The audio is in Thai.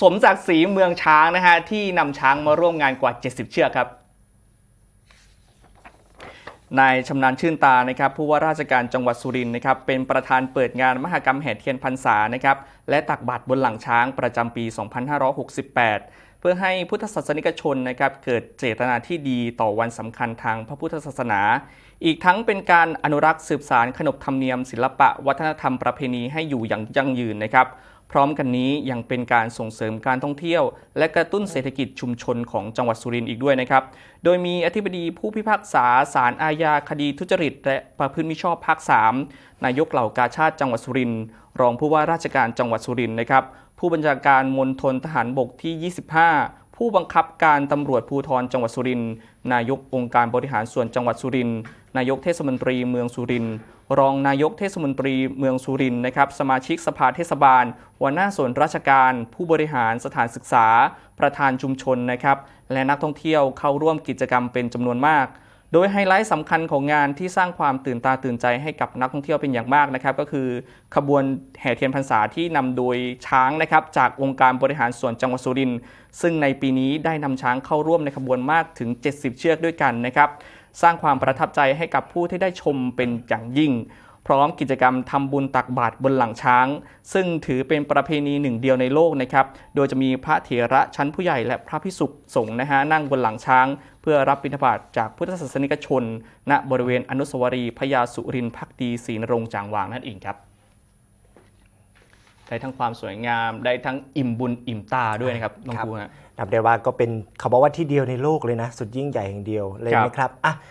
สมศักดิ์ศรีเมืองช้างนะฮะที่นำช้างมาร่วมงานกว่า 70 เชือกครับนายชำนาญชื่นตานะครับผู้ว่าราชการจังหวัดสุรินทร์นะครับเป็นประธานเปิดงานมหกรรมแห่เทียนพรรษานะครับและตักบาตรบนหลังช้างประจำปี 2568 พื่อให้พุทธศาสนิกชนนะครับเกิดเจตนาที่ดีต่อวันสำคัญทางพระพุทธศาสนา อีกทั้งเป็นการอนุรักษ์สืบสารขนบธรรมเนียม ศิลปะ วัฒนธรรมประเพณีให้อยู่อย่างยั่งยืนนะครับ พร้อมกันนี้ยังเป็นการส่งเสริมการท่องเที่ยว และกระตุ้นเศรษฐกิจชุมชนของจังหวัดสุรินทร์อีกด้วยนะครับ โดยมีอธิบดีผู้พิพากษาศาลอาญาคดีทุจริต และประพฤติมิชอบภาค 3 นายกเหล่ากาชาติจังหวัดสุรินทร์รองผู้ว่าราชการจังหวัดสุรินทร์นะครับ ผู้บัญชาการมณฑลทหารบกที่ 25 ผู้บังคับการตำรวจภูธรจังหวัดสุรินทร์นายกองค์การบริหารส่วนจังหวัดสุรินทร์นายกเทศมนตรีเมืองสุรินทร์รองนายกเทศมนตรีเมืองสุรินทร์นะครับสมาชิกสภาเทศบาลหัวหน้าส่วนราชการ ผู้บริหารสถานศึกษา ประธานชุมชนนะครับและนักท่องเที่ยวเข้าร่วมกิจกรรมเป็นจำนวนมาก โดยไฮไลท์สำคัญของงานที่สร้างความตื่นตาตื่นใจให้กับนักท่องเที่ยวเป็นอย่างมากนะครับ ก็คือขบวนแห่เทียนพรรษาที่นำโดยช้างนะครับจากองค์การบริหารส่วนจังหวัดสุรินทร์ซึ่งในปีนี้ได้นำช้างเข้าร่วมในขบวนมากถึง 70 เชือกด้วยกันนะครับ สร้างความประทับใจให้กับผู้ที่ได้ชมเป็นอย่างยิ่ง พร้อมกิจกรรมทำบุญตักบาตรบนหลังช้าง ซึ่งถือเป็นประเพณีหนึ่งเดียวในโลกนะครับ โดยจะมีพระเถระชั้นผู้ใหญ่และพระพิสุสงฆ์นะฮะนั่งบนหลังช้าง เพื่อรับบิณฑบาตจากพุทธศาสนิกชน ณบริเวณอนุสาวรีย์พระยาสุรินทร์พักดีศรีนรงค์จางวางนั่นเองครับได้ทั้งความสวยงามได้ทั้งอิ่มบุญอิ่มตาด้วยนะครับน้องครับครูฮะนับได้ว่าก็เป็นเขาบอกว่าที่เดียวในโลกเลยนะ สุดยิ่งใหญ่แห่งเดียวเลยครับนะครับอะ